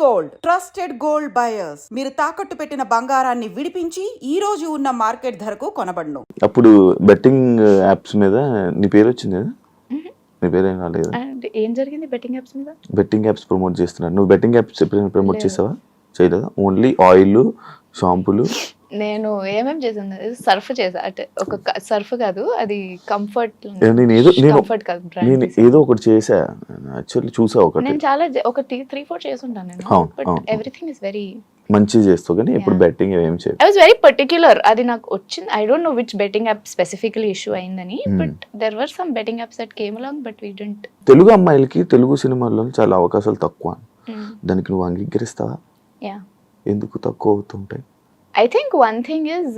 Gold. Trusted gold buyers. మీరు తాకట్టు పెట్టిన బంగారాన్ని విడిపించి ఈ రోజు ఉన్న మార్కెట్ ధరకు కొనబడును. అప్పుడు బెట్టింగ్ యాప్స్ మీద నీ పేరు వచ్చింది కదా? నీ పేరు ఏం రాలేదు అండ్ ఏం జరిగింది బెట్టింగ్ యాప్స్ మీద? బెట్టింగ్ యాప్స్ ప్రమోట్ చేస్తున్నాడు నువ్వు బెట్టింగ్ యాప్స్ ఎప్పుడైనా ప్రమోట్. చేసావా? చేయలేదా? ఓన్లీ ఆయిల్ షాంపూలు నేను ఏమేం చేశాను సర్ఫ్ చేసా. అంటే ఒక సర్ఫ్ కాదు అది కంఫర్ట్ నేను ఏదో నేను కంఫర్ట్ కాదు నేను ఏదో ఒకటి చేసా. యాక్చువల్లీ చూసా ఒకటి. నేను చాలా ఒక త్రీ ఫోర్ చేసి ఉంటాను నేను. బట్. ఎవ్రీథింగ్ ఇస్ వెరీ మంచి చేస్తావు కానీ Yeah. బెట్టింగ్ ఏం చేయవు. ఐ వాజ్ వెరీ పర్టిక్యులర్ అది నాకు వచ్చింది. I don't know which betting app specifically issue అయిందని. Hmm. But there were some betting apps that came along but we didn't Telugu అమ్మాయిలకి తెలుగు సినిమాల్లో చాలా అవకాశాలు తక్కువ. దానికి నువ్వు అంగీకరిస్తావా? యా ఎందుకు తక్కువ అవుతుంటాయి? I think one thing is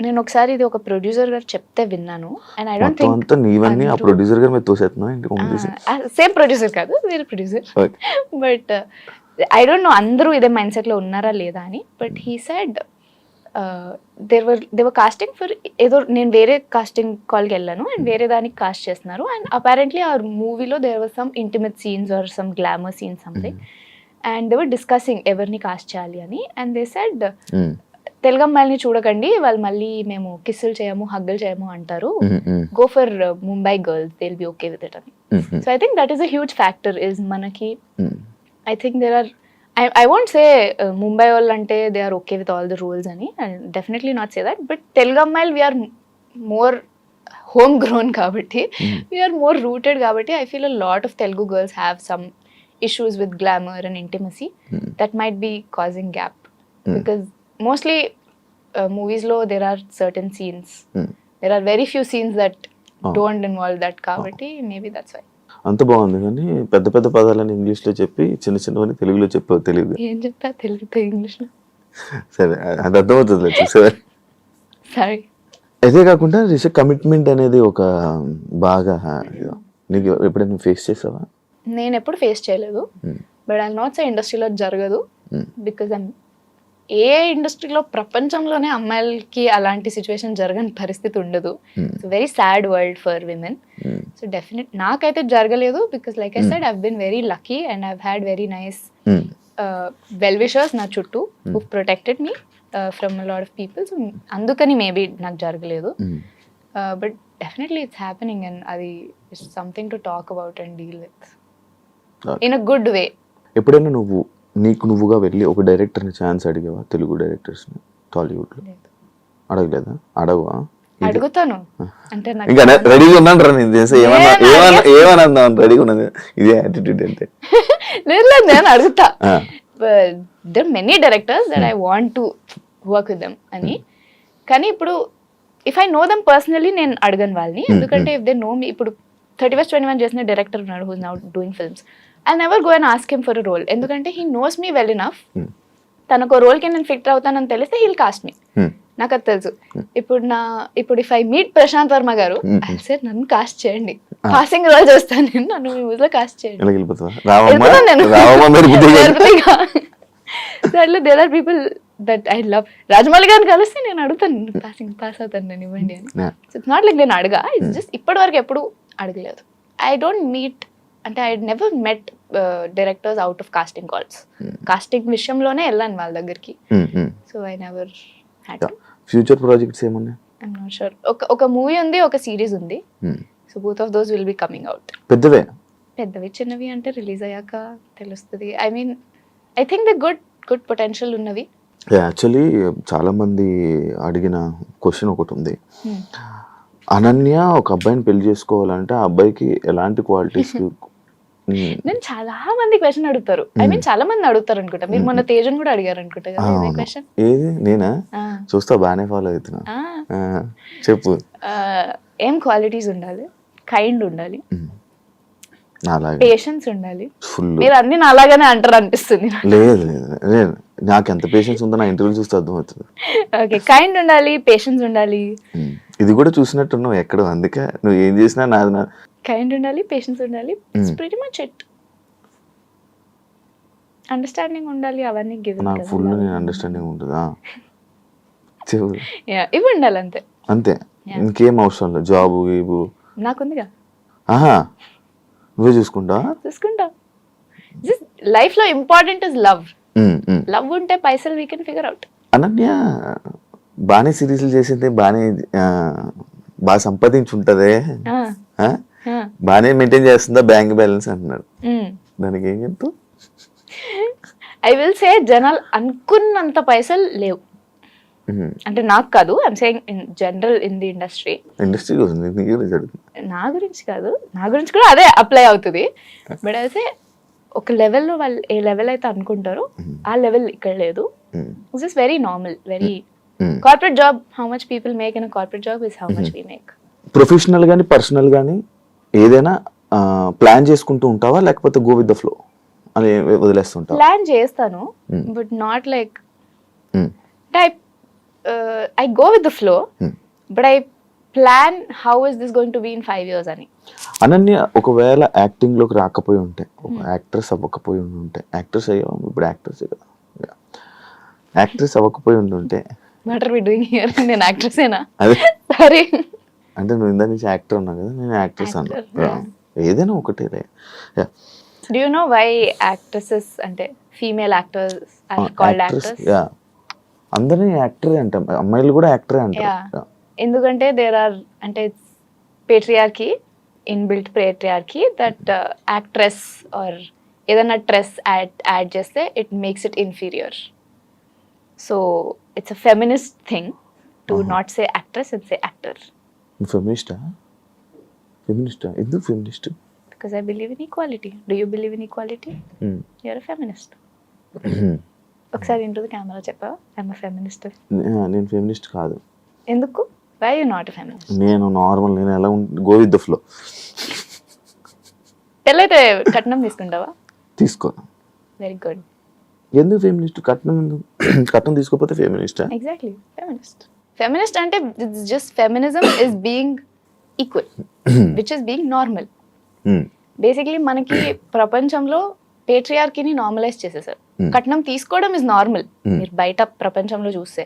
నేను ఒకసారి ఇది ఒక ప్రొడ్యూసర్ గారు చెప్తే విన్నాను. అండ్ ఐ డోంట్ థింక్ అంతా నీవన్నీ ఆ ప్రొడ్యూసర్ గారి తోసేస్తున్నావు సేమ్ ప్రొడ్యూసర్ కాదు వేరే producer. But I don't know అందరూ ఇదే మైండ్ సెట్లో ఉన్నారా లేదా అని. But he said there were they were casting for ఏదో నేను వేరే కాస్టింగ్ కాల్కి వెళ్ళాను అండ్ వేరే దానికి కాస్ట్ చేస్తున్నారు. అండ్ అపారెంట్లీ ఆ మూవీలో there were some intimate scenes or some glamour scenes something and they were discussing ఎవరిని కాస్ట్ చేయాలి అని. And they said um, Telugu అమ్మాయిని చూడకండి వాళ్ళు మళ్ళీ మేము కిస్సులు చేయము హగ్గులు చేయము అంటారు. Go for Mumbai girls they be okay with it అని. So I think that is a huge factor is మనకి. I think there are I I want say Mumbai వాళ్ళు అంటే they are okay with all the rules అని. Definitely not say that but Telugu అమ్మాయిలు we're more home grown కాబట్టి. We're more rooted కాబట్టి I feel a lot of Telugu girls have some issues with glamour and intimacy Mm. that might be causing gap Mm. because mostly uh, movies lo there are certain scenes Mm. there are very few scenes that Oh. don't involve that కాబట్టి maybe that's why అంత బాగుంది కానీ పెద్ద పెద్ద పదాలని ఇంగ్లీష్లో చెప్పి చిన్న చిన్నవని తెలుగులో చెప్పావు తెలుగు ఏం చెప్తా తెలుగు ఇంగ్లీష్లో సరే అది అర్థమవుతుంది చూసావా సారీ అదే కాకుండా కమిట్మెంట్ అనేది ఒక బాగా నీకు ఎప్పుడైనా ఫేస్ చేసావా నేను ఎప్పుడు ఫేస్ చేయలేదు Mm. But I not say ఇండస్ట్రీలో జరగదు Mm. బికాజ్ ఐమ్ ఏ ఇండస్ట్రీలో ప్రపంచంలోనే అమ్మాయిలకి అలాంటి సిచ్యువేషన్ జరగని పరిస్థితి ఉండదు very sad world for women so definite నాకైతే జరగలేదు because like I. Said I've been very lucky and I've had very nice well wishers నా చుట్టూ who protected me from lot of people so అందుకని maybe నాకు జరగలేదు. But definitely it's happening and అది it's something to talk about and deal with. In a good way ఎప్పుడైనా నువ్వు నీకు నువ్వుగా వెళ్ళి ఒక డైరెక్టర్ని ఛాన్స్ అడిగావా? తెలుగు డైరెక్టర్స్ని టాలీవుడ్లో? అడగలేదా? అడగవా? అడుగుతాను. అంటే ఇంకా రెడీగా ఉన్నాను రా నేను చేసే ఏమన్నా నేను ఏమన్నా ఏమన్నా రెడీగా ఉన్నది ఇదే యాటిట్యూడ్ అంటే. లేదు లేదు నేను అడుగుతా. There many directors that I want to work with them అని. కానీ ఇప్పుడు if I know them personally నేను అడగను వాళ్ళని. ఎందుకంటే ఇఫ్ దే నో మీ ఇప్పుడు థర్టీ ఫస్ట్ ట్వంటీ వన్ చేసిన డైరెక్టర్ ఉన్నాడు who's now doing films I never go and ask him for role ఎందుకంటే he knows me well enough Hmm. తనకు రోల్కి నేను ఫిట్ అవుతానని తెలిస్తే హీల్ కాస్ట్ మీ Hmm. నాకు అది తెలుసు. ఇప్పుడు నా ఇప్పుడు if I meet Prashanth Varma garu Hmm. Sir నన్ను కాస్ట్ చేయండి. పాసింగ్ రోల్ చేస్తాను నేను. నన్ను మీ ఊళ్ళో కాస్ట్ చేయండి. అట్లా there are people that I love Rajamouli గారిని కలిస్తే నేను అడుగుతాను పాసింగ్ పాస్ అవుతాను నేను ఇవ్వండి అని. ఇట్స్ నాట్ లైక్ నేను అడగా. ఇట్స్ జస్ట్ ఇప్పటి వరకు ఎప్పుడు అడగలేదు. ఐ డోంట్ మీట్ అంటే I never met directors out of casting calls casting విషయంలోనే వెళ్ళాను వాళ్ళ దగ్గరికి. So I never future projects ఏమున్నాయి? నాట్ షూర్ ఒక ఒక మూవీ ఉంది ఒక సిరీస్ ఉంది. So both of those will be coming out పెద్దవే? పెద్దవి చిన్నవి అంటే రిలీజ్ అయ్యాక తెలుస్తుంది. I mean I think the good good potential ఉన్నవి. యాక్చువల్లీ చాలా మంది అడిగిన క్వశ్చన్ ఒకటి ఉంది. Hmm. అనన్య ఒక అబ్బాయిని పెళ్ళి చేసుకోవాలంటే ఆ అబ్బాయికి ఎలాంటి క్వాలిటీస్ నేను చాలా మంది క్వశ్చన్ అడుగుతారు. ఐ మీన్ చాలా మంది అడుగుతారు అనుకుంటా. మీరు మొన్న తేజన్ కూడా అడిగారు అనుకుంటా కదా ఇదే క్వశ్చన్ ఏది? నేనా? చూస్తా బాగానే ఫాలో అవుతున్నా. చెప్పు. ఏం క్వాలిటీస్ ఉండాలి? కైండ్ ఉండాలి. పేషెన్స్ ఉండాలి. ఫుల్ మీరు అన్ని నాలాగానే అంటారు అనిపిస్తుంది లేదు లేదు లేదు. నాకు ఎంత పేషెన్స్ ఉందో నా ఇంటర్వ్యూ చూస్తే అర్థమవుతుంది. ఓకే కైండ్ ఉండాలి పేషెన్స్ ఉండాలి. ఇది కూడా చూసినట్టున్నావు ఎక్కడో అందుకే నువ్వు ఏం చేసినా నాది నా కైండ్ ఉండాలి పేషెన్స్ ఉండాలి. ప్రిటీ మచ్ ఇట్ అండర్స్టాండింగ్ ఉండాలి అవన్నీ గివ్ నాకు ఫుల్ నేను అండర్స్టాండింగ్ ఉంటుందా చెప్పు. ఇవి ఉండాలి అంతే. అంతే. ఇంకేం అవసరం లేదు జాబు గీబు. నాకుందిగా. ఆహా నువ్వే చూసుకుంటా. చూసుకుంటా లైఫ్లో ఇంపార్టెంట్ ఇస్ లవ్. లవ్ ఉంటే పైసలు we can figure out Ananya బాగానే సిరీస్లు చేసింది బాగానే బాగా సంపాదించుంటదే. ఆ? బాగానే మెయింటైన్ చేస్తుందా బ్యాంక్ బ్యాలెన్స్ అంటున్నారు దానికి ఏం చెప్తావు? ఐ విల్ సే జనాలు అనుకున్నంత పైసలు లేవు. అంటే నాకు కాదు I'm saying in general in the industry industry. నా గురించి కాదు నా గురించి కూడా అదే అప్లై అవుతుంది. బట్ అయితే ఒక లెవెల్లో వాళ్ళు ఏ లెవెల్ అయితే అనుకుంటారో ఆ లెవెల్ ఇక్కడ లేదు. It's is very normal very. Corporate job how much people make in corporate job is how much we make professional కానీ పర్సనల్ కానీ ఏదైనా ప్లాన్ చేసుకుంటూ ఉంటావా? లేకపోతే గో విత్ ద ఫ్లో అని వదిలేస్తుంటావా? ప్లాన్ చేస్తాను Hmm. బట్ నాట్ లైక్ అంటే I I go with the flow Hmm. But I plan how is this going to be in five years అని. అనన్య ఒకవేళ యాక్టింగ్లోకి రాకపోయి ఉంటే ఒక యాక్ట్రెస్ అవ్వకపోయి ఉండి ఉంటే యాక్ట్రెస్ అయ్యావు ఇప్పుడు యాక్ట్రెస్ కదా. యాక్ట్రెస్ అవ్వకపోయి ఉంటే what are we doing here నేను యాక్ట్రెస్ ఏనా? అదే. సారీ అంటే నువ్వు ఇందా నుంచి యాక్టర్ అన్నావు కదా నేను యాక్ట్రెస్ అన్నా. ఏదైనా ఒకటేలే Yeah. Do you know why actresses అంటే female actors are called actors yeah. అందరినీ యాక్టరే అంటాం. అమ్మాయిలు కూడా యాక్టరే అంటారు. ఎందుకంటే దేర్ ఆర్ అంటే patriarchy inbuilt patriarchy that actress are ఏదైనా ట్రెస్ యాడ్ యాడ్ చేస్తే it makes it inferior so it's a feminist thing to not say actress and say actor ఫెమినిస్టా ఫెమినిస్టా ఎందుకు feminist because I believe in equality do you believe in equality you're feminist ఒకసారి into camera చెప్పావా? I'm feminist నేను feminist కాదు. ఎందుకు? Why you not feminist నేను normal నేను ఎలా గో విత్ ద ఫ్లో పెళ్ళైతే కట్నం తీసుకుంటావా? తీసుకోను వెరీ గుడ్ ఎందుకు ఫెమినిస్ట్ కట్నం ఎందుకు? కట్నం తీసుకోకపోతే ఫెమినిస్టా ఎగ్జాక్ట్లీ ఫెమినిస్ట్ ఫెమినిస్ట్ అంటే just feminism is being equal which is being normal basically మనకి ప్రపంచంలో పేట్రియార్కీని నార్మలైజ్ చేసేసారు. Hmm. కట్నం తీసుకోవడం ఇస్ నార్మల్ Hmm. మీరు బయట ప్రపంచంలో చూస్తే.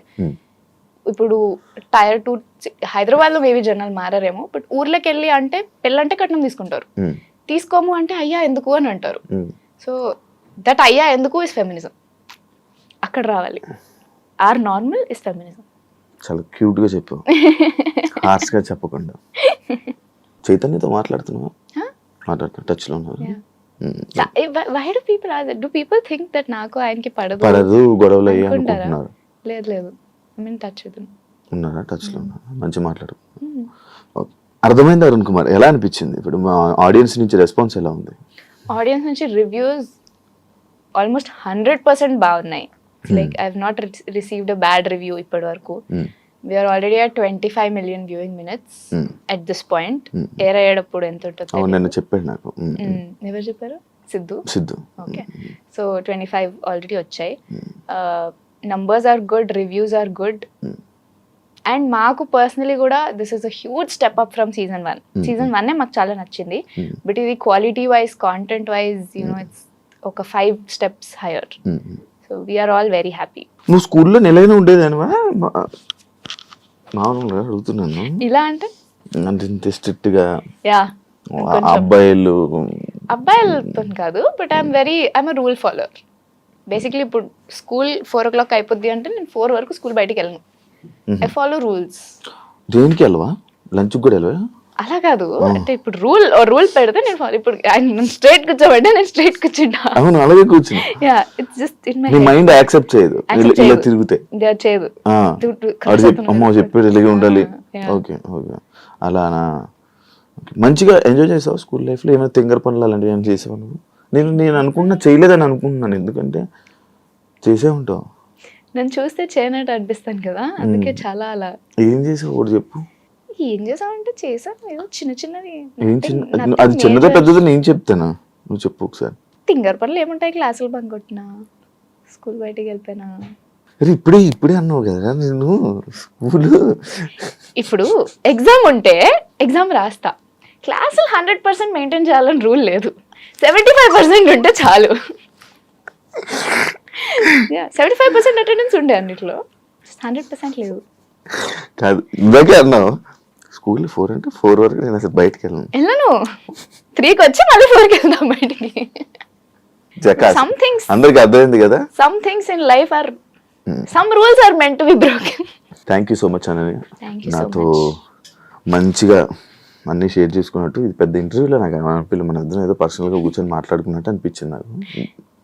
ఇప్పుడు టైర్ టూ హైదరాబాద్లో మేబీ జనాలు మారారేమో బట్ ఊర్లోకి వెళ్ళి అంటే పెళ్ళంటే కట్నం తీసుకుంటారు. తీసుకోము అంటే అయ్యా ఎందుకు అని అంటారు. సో దట్ అయ్యా ఎందుకు ఇస్ ఫెమినిజం. అక్కడ రావాలి. Are normal is feminism. చాలా క్యూట్గా చెప్పు హార్ష్గా చెప్పకుండా. చైతన్యతో మాట్లాడుతున్నావా? మాట్లాడుతున్నా టచ్లో ఉన్నారు why do people do people think that నాకు ఆయనకి పడదు? పడదు గొడవలు అయ్యి? అనుకుంటున్నారు. లేదు లేదు. మీన్ టచ్ ఉన్నారా టచ్లో ఉన్నారా మంచి మాట్లాడు. ఓకే అర్థమైంది అరుణ్ కుమార్ ఎలా అనిపించింది? ఇప్పుడు మా ఆడియన్స్ నుంచి రెస్పాన్స్ ఎలా ఉంది? ఆడియన్స్ నుంచి రివ్యూస్ ఆల్మోస్ట్ హండ్రెడ్ పర్సెంట్ బాగున్నాయి like I not received a bad review ఇప్పటి వరకు Hmm. We're already at twenty five million viewing minutes Hmm. At this point Hmm. Air అయ్యేటప్పుడు ఎంత ఉంటుందో. నిన్న చెప్పాడు నాకు. ఉమ్. Hmm. ఎవరు చెప్పారు? Siddhu? Siddhu. Okay so twenty five already వచ్చాయి. Numbers are good reviews are good Hmm. And మాకు పర్సనలీ కూడా this is a huge step up from season one Hmm. Season one మాకు చాలా నచ్చింది. Hmm. బట్ ఇది quality wise content wise you know it's ఒక five steps higher. So we're all very happy నువ్వు స్కూల్లో నెలైనా ఉండేదానివా? మా- మామూలుగా అడుగుతున్నాను. ఇలా అంటే? అంటే ఇంత స్ట్రిక్ట్గా యా. అబ్బాయిలు అబ్బాయిలతో కాదు but I'm very I'm rule follower basically ఇప్పుడు స్కూల్ ఫోర్ ఓ క్లాక్ అయిపోద్ది అంటే నేను ఫోర్ వరకు స్కూల్ బయటికి వెళ్ళను. ఐ ఫాలో రూల్స్ దేనికి వెళ్ళవా? లంచ్ కూడా వెళ్ళవా? అలా కాదు. అంటే ఇప్పుడు రూల్ రూల్ పెడితే నేను ఇప్పుడు ఆయన స్ట్రైట్ కూర్చోబెట్టే నేను స్ట్రైట్ కూర్చుంటా అవును అలాగే కూర్చుని yeah it's just in my mind accept చేయదు. ఇలా- చేయదు. తిరిగితే. చేయదు. చెప్పి అవుతున్నారు. అమ్మో చెప్పాడు ఇలాగే ఉండాలి. ఓకే ఓకే అలానా. మంచిగా ఎంజాయ్ చేసావు స్కూల్ లైఫ్లో ఏమైనా తింగర పనులు అలాంటివి ఏమైనా చేసావు నువ్వు? నేను నేను అనుకున్నా చేయలేదని అనుకుంటున్నాను. ఎందుకంటే చేసే ఉంటావు. నన్ను చూస్తే చేయనట్టు అనిపిస్తాను కదా. అందుకే చాలా అలా. ఏం చేసావు? ఒకటి చెప్పు. ఏం చేసామంటే చేసాం ఏదో చిన్న చిన్నవి. ఏం చిన్న అది చిన్నదో పెద్దదో నేను చెప్తానా? నువ్వు చెప్పు ఒకసారి. తింగర్ పనులు ఏముంటాయి? క్లాసులు బంక్ కొట్టినా స్కూల్ బయటికి వెళ్ళిపోయినా? అరే ఇప్పుడే ఇప్పుడే అన్నావు కదా. నేను స్కూల్ ఇప్పుడు ఎగ్జామ్ ఉంటే ఎగ్జామ్ రాస్తా. క్లాసులు హండ్రెడ్ పర్సెంట్ మెయింటైన్ చేయాలని రూల్ లేదు. సెవెంటీ ఫైవ్ పర్సెంట్ ఉంటే చాలు. సెవెంటీ ఫైవ్ పర్సెంట్ అటెండెన్స్ ఉండే అన్నిట్లో హండ్రెడ్ పర్సెంట్ లేదు. కాదు ఇందాకే అన్నావు స్కూల్ ఫోర్ అంటే ఫోర్ వరకు నేను అసలు బయటకు వెళ్ళను. వెళ్ళను. త్రీకి వచ్చి మళ్ళీ ఫోర్కి వెళ్దాం బయటికి. జకాస్ సమ్ థింగ్స్ అందరికి అర్థమైంది కదా? Some things in life are. Some rules are meant to be broken thank you so much అని Thank you so నాతో. మంచిగా అన్ని షేర్ చేసుకున్నట్టు ఇది పెద్ద ఇంటర్వ్యూలో నాకు. అనిపించలేదు మన ఇద్దరం ఏదో పర్సనల్గా కూర్చొని మాట్లాడుకున్నట్టు అనిపించింది నాకు.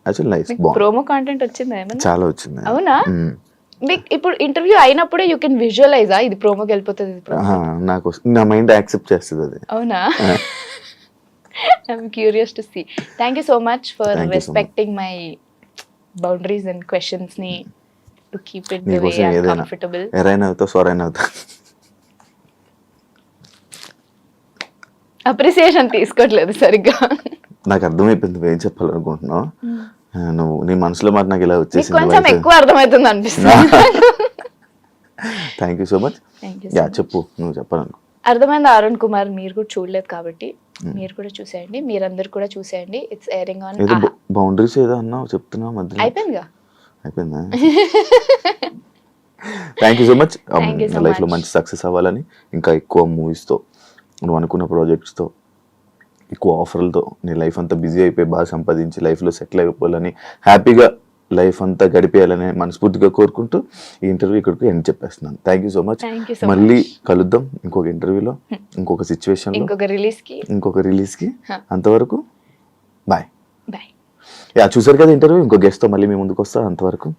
యాక్చువల్ నైస్ ప్రోమో కాంటెంట్ వచ్చిందా చాలా వచ్చింది. అవునా. మీకు ఇప్పుడు ఇంటర్వ్యూ అయినప్పుడే యూ కెన్ విజువలైజ్ ఇది ప్రోమోకి వెళ్ళిపోతుంది నాకు నా మైండ్ యాక్సెప్ట్ చేస్తుంది అది. అవునా? I'm curious to see thank you so much for. Respecting my boundaries and క్వశ్చన్స్ని టు కీప్ ఇట్ కంఫర్టబుల్ ఎరైనా అవుతా సొరైనా అవుతా అప్రిసియేషన్ తీసుకోవట్లేదు సరిగ్గా. నాకు అర్థమైపోయింది నువ్వు ఏం చెప్పాలనుకుంటున్నావు ఆ, నువ్వు నీ మనసులో మాట నాకు ఇలా మీకు వచ్చేసింది కొంచెం ఎక్కువ అర్థమవుతుంది అనిపిస్తుంది. Thank you so much you చెప్పు నువ్వు చెప్పాలనుకో అర్థమైంది అరుణ్ కుమార్ మీరు కూడా చూడలేదు కాబట్టి మీరు కూడా చూసేయండి మీరందరు కూడా చూసేయండి. ఇట్స్ ఎయిరింగ్ ఆన్ బౌండరీస్ ఏదో అన్నావు చెప్తున్నావు మధ్యలో. అయిపోయిందిగా? అయిపోయిందా? థ్యాంక్ యూ సో మచ్ లైఫ్లో. మంచి సక్సెస్ అవ్వాలని ఇంకా ఎక్కువ మూవీస్తో నువ్వు అనుకున్న ప్రాజెక్ట్స్తో ఎక్కువ ఆఫర్లతో నీ లైఫ్ అంతా బిజీ అయిపోయి బాగా సంపాదించి లైఫ్లో సెటిల్ అయిపోవాలని హ్యాపీగా లైఫ్ అంతా గడిపేయాలని మనస్ఫూర్తిగా కోరుకుంటూ ఈ ఇంటర్వ్యూ ఇక్కడికి ఎండ్ చెప్పేస్తున్నాను. థ్యాంక్ యూ సో మచ్ మళ్ళీ కలుద్దాం ఇంకొక ఇంటర్వ్యూలో ఇంకొక సిచ్యువేషన్లో ఇంకొక రిలీజ్కి. ఇంకొక రిలీజ్కి. అంతవరకు బాయ్ బాయ్ యా చూసారు కదా ఇంటర్వ్యూ ఇంకో గెస్ట్తో మళ్ళీ మీ ముందుకు వస్తా. అంతవరకు